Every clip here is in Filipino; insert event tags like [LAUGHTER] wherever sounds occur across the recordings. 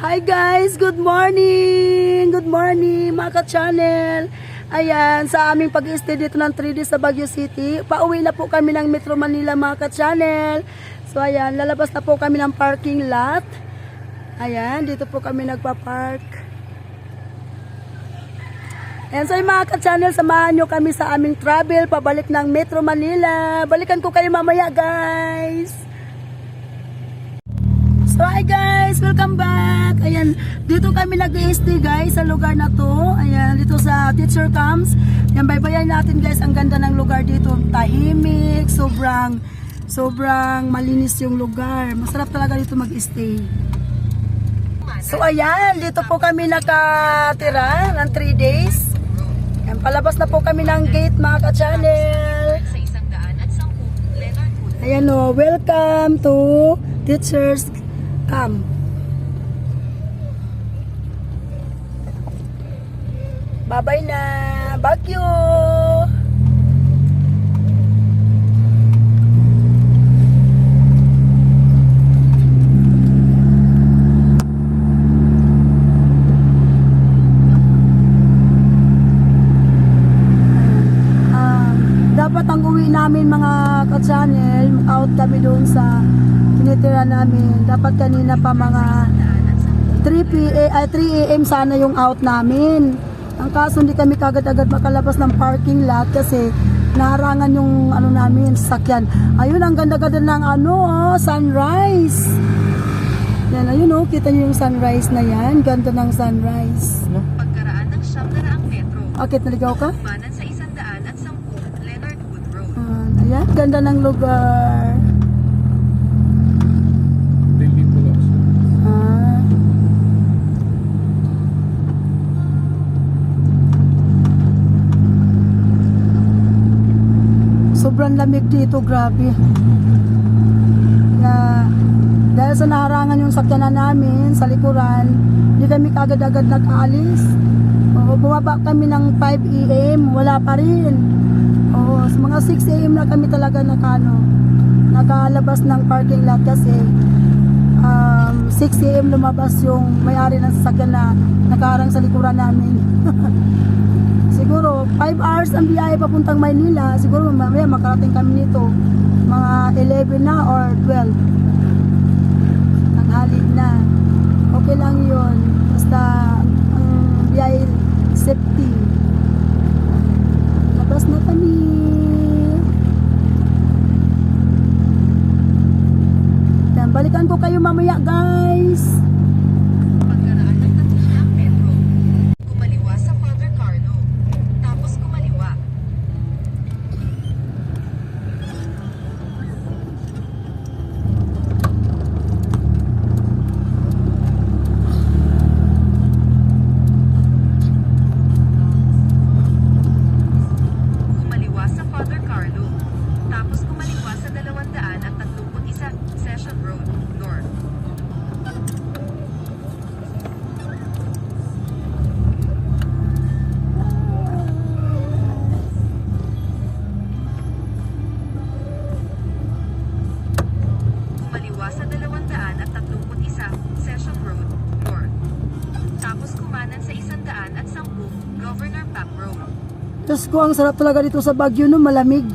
Hi guys, good morning! Good morning mga ka-channel! Ayan, sa aming pag-stay dito ng 3 days sa Baguio City, pauwi na po kami ng Metro Manila mga ka-channel. So ayan, lalabas na po kami ng parking lot. Ayan, dito po kami nagpa-park. Ayan, so yung mga ka-channel, samahan nyo kami sa aming travel pabalik ng Metro Manila. Balikan ko kayo mamaya guys! So hi guys, welcome back. Ayan, dito kami nag-stay guys sa lugar na to. Ayan, dito sa Teacher Camps. Ayan, baybayan natin guys, ang ganda ng lugar dito. Tahimik, sobrang sobrang malinis yung lugar. Masarap talaga dito mag-stay. So ayan, dito po kami nakatira ng 3 days. Ayan, palabas na po kami ng gate mga ka-channel. Ayan o, welcome to Teachers Camp. Bye-bye na, Baguio! Ah, namin mga ka-channel, out kami doon sa tinitira namin. Dapat kanina pa mga 3 p.m. ay 3 a.m. sana yung out namin. Ang kaso hindi kami kagad-agad makalabas ng parking lot kasi naharangan yung ano namin, sasakyan. Ayun, ang ganda-ganda ng ano, oh, sunrise. Yan, ayun oh, kita niyo yung sunrise na yan. Ganda ng sunrise. Pagkaraan ng siyam na raang metro, Akit naligaw ka? kumanan Ayan, ganda ng lugar. Daily pull-ups. Ah. Sobrang lamig dito, grabe. Na, dahil sa naharangan yung sakyanan namin sa likuran, hindi kami kagad-agad nag-alis. Oo, bumaba kami ng 5 a.m., wala pa rin. Oo, mga 6 a.m. na kami talaga nakano, nakalabas ng parking lot kasi um, 6 a.m. lumabas yung may-ari ng sasakyan na nakaharang sa likuran namin. [LAUGHS] siguro 5 hours ang biyahe papuntang Maynila. Siguro mamaya makarating kami nito mga 11 na or 12. Tanghali na. Okay lang yun. Basta ang biyahe safety. Labas na kami. Balikan ko kayo mamaya guys. Governor Pack Road. Ko, ang sarap talaga dito sa Baguio, no? Malamig.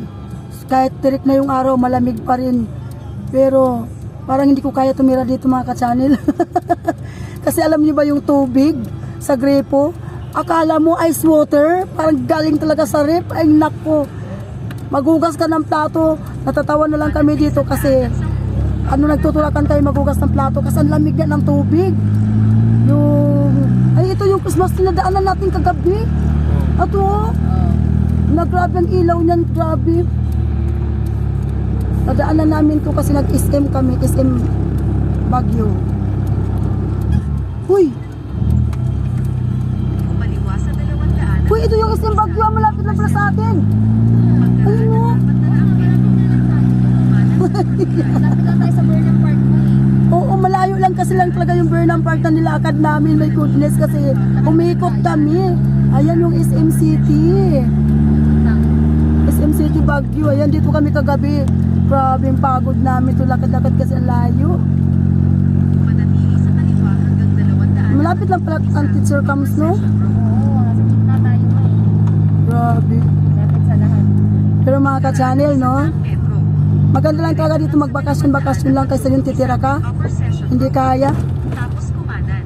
Kahit tirik na yung araw, malamig pa rin. Pero, parang hindi ko kaya tumira dito mga ka-channel. [LAUGHS] Kasi alam niyo ba yung tubig sa grepo? Akala mo ice water, parang galing talaga sa rip. Ay, nako. Magugas ka ng plato, natatawa na lang kami dito kasi ano nagtutulakan tayo magugas ng plato kasi ang lamig na ng tubig. Yung, ay ito yung Christmas tree na daanan natin kagabi. Ato, oh. na grabe ang ilaw niyan, grabe. Nadaanan namin to kasi nag-SM kami, SM Baguio. Uy, Kumaliwa sa 200 at uy, ito yung SM Baguio, malapit na pala sa atin. Ayun mo. Oo, malayo lang [LAUGHS] kasi lang talaga yung Burnham Park na nilakad namin. My goodness, kasi umikot kami. Ayan yung SM City. SM City Baguio. Ayan, dito kami kagabi. Grabe yung pagod namin. Ito lakad-lakad kasi ang layo. Malapit lang pala ang teacher comes, no? Grabe. Pero mga ka-channel, no? Maganda lang talaga dito magbakasyon-bakasyon lang kaysa yung titira ka. Hindi kaya. Tapos kumanan.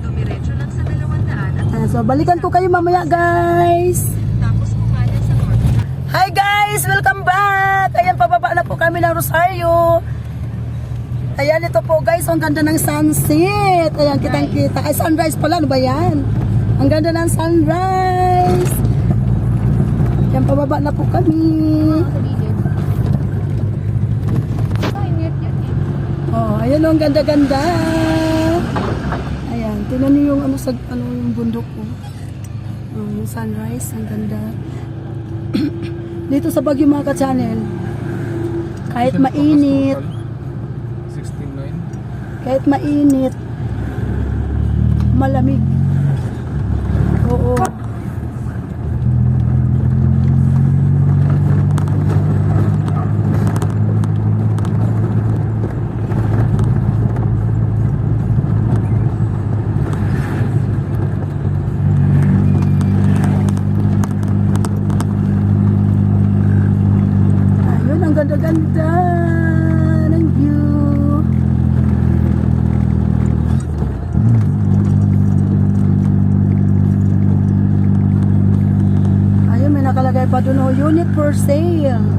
Dumiretso lang sa dalawang daan at Ayan, so, balikan ko kayo mamaya, guys. tapos kumanan sa North. Hi guys! Welcome back! Ayan, pababa na po kami ng Rosario. Ayan, ito po guys, ang ganda ng sunset. Ayan, kitang kita. Ay, sunrise pala, ano ba yan? Ang ganda ng sunrise. Ayan, pababa na po kami. Mga sa gilid. Ay, net yun eh. Oh, ayan oh, ang ganda-ganda. Ayan, tinan niyo yung ano sa ano yung bundok ko. Oh, yung sunrise, ang ganda. [CLEARS THROAT] Dito sa Baguio mga ka-channel, kahit mainit, 16.9. kahit mainit, malamig. Oo. Ayun, ang ganda-ganda ng view. Ayun, may nakalagay pa doon, oh, unit for sale.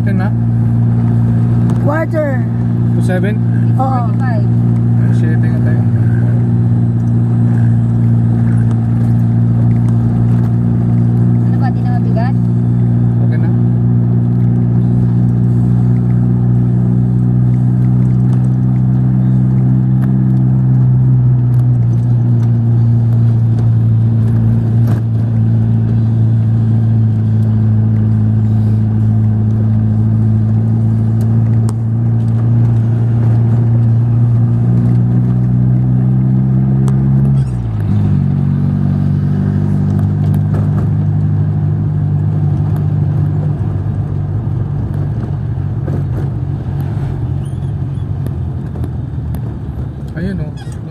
2.7 na? Quarter. 2.7? Oo. 45.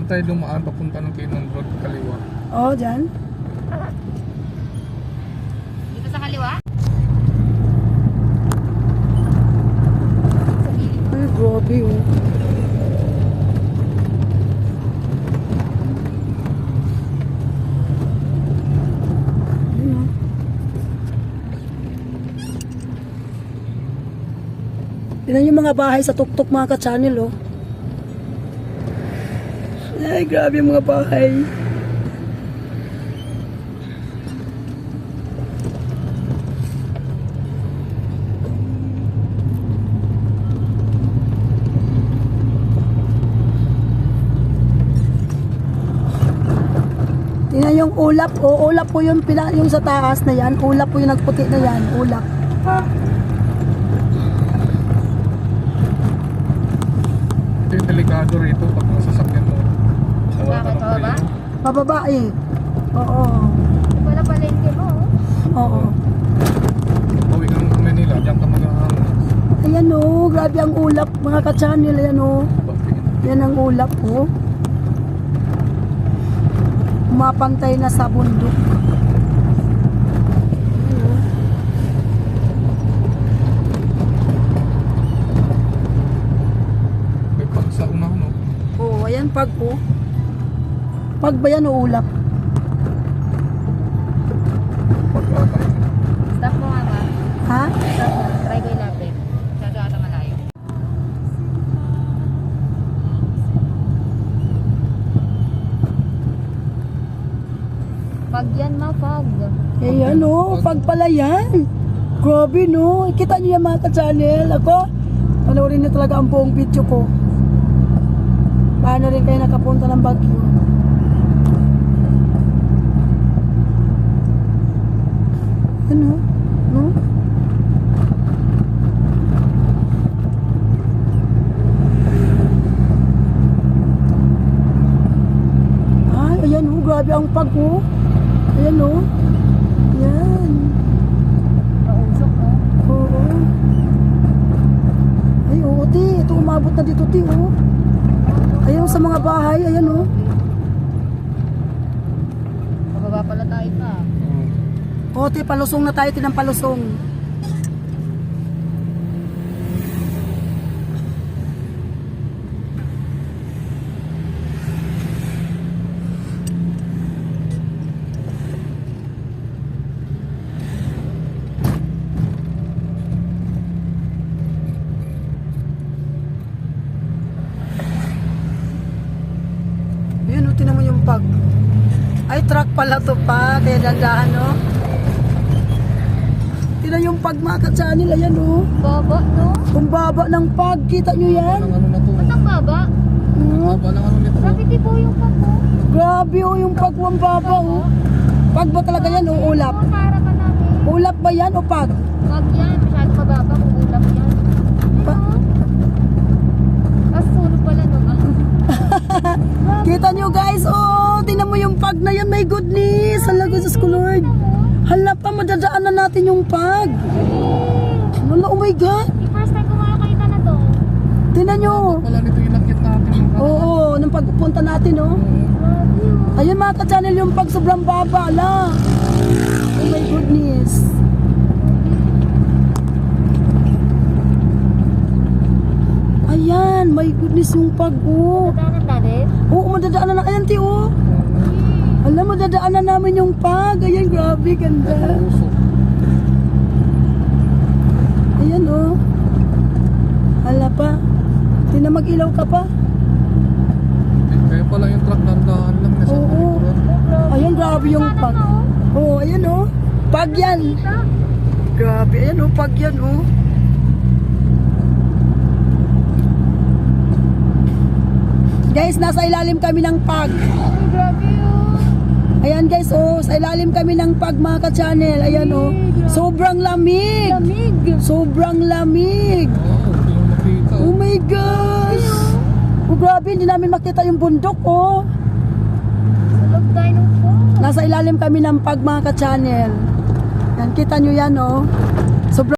Tayo dumaan papunta ng Kinon Road kaliwa. Oo, dyan. Dito sa kaliwa? Ay, grabe oh. Ayun, oh. Yung mga bahay sa tuktok mga ka-channel oh. Ay, grabe mga bahay. Tingnan yung ulap. O, ulap po yung, pina, yung sa taas na yan. Ulap po yung nagputi na yan. Ulap. Yung delikado rito pag masasakyan kailangan pababa? Pababa eh. Oo. Wala pala yung mo. Oh. Oo. Uwi ka ng Manila, diyan ka maghahangin. Ayan o, oh, grabe ang ulap. Mga ka-channel, ayan o. Oh. Yan ang ulap o. Oh. Mapantay na sa bundok. May pagsa una, no? Oo, ayan pag o. Oh. Pag ba yan o ulap? Stop mo nga ba? Ha? Stop mo. Try ko ilapit. Masyado ata malayo. Pag yan ma, pag. Ayan oh, pag pala yan. Grabe no. Kita niyo yan mga ka-channel. Ako, panoorin niyo talaga ang buong video ko. Paano rin kayo nakapunta ng Baguio? Ano? No? Ay, ayan oh, grabe ang pag oh. Ayan oh. Yan. Mausok, no? Oo. Ay, oo, ti. Ito umabot na dito, ti, oh. Ayan sa mga bahay, ayan, oh. Pababa pala tayo pa. O, ti, palusong na tayo, tinang palusong. Yun, o, tinan yung pag. Ay, truck pala to pa. Kaya dandahan, no? Tinan yung pag mga ka-channel. Ayan, oh. Baba, no? Ang baba ng pag. Kita nyo yan? Ang ano na to. Ba't ang baba? Hmm? Haba ng ano nito. Di po yung pag mo? Grabe, oh. Yung pag ang baba, oh. Pag ba talaga yan, oh? Ulap. Ulap ba yan o pag? Pag yan, masyado mababa kung ulap yan. Pa- Ano? Tapos pala, no? [LAUGHS] Kita nyo, guys, oh. Tingnan mo yung pag na yan. My goodness. Jesus ko, Lord. Hala pa, madadaan na natin yung pag. Hala, oh my God. Yung first time ko makakita na to. Tingnan nyo. Wala nito yung nakit natin. Oo, nung pagpunta natin, oh. Oh. Ayun mga ka-channel, yung pag sobrang baba, ala. Oh my goodness. Ayan, my goodness yung pag, oh. Nadaanan natin? Oo, madadaanan na, ayan, ti, oh. Alam, madadaanan namin yung pag. Ayan, grabe, ganda. Ayan, oh. Hala pa. Tina mag-ilaw ka pa. Kaya pala yung truck dandahan lang. Nasa Oo. likuran. Ayan, grabe yung pag. Oo, ayan, oh. Pag yan. Grabe, ayan, oh. Pag yan, oh. Guys, nasa ilalim kami ng pag. Oh. Ayan guys, oh, sa ilalim kami ng pag mga ka-channel. Ayan oh. Sobrang lamig. Lamig. Sobrang lamig. Oh my gosh. Oh, grabe, hindi namin makita yung bundok, oh. Nasa ilalim kami ng pag mga ka-channel. Yan, kita nyo yan, oh. Sobrang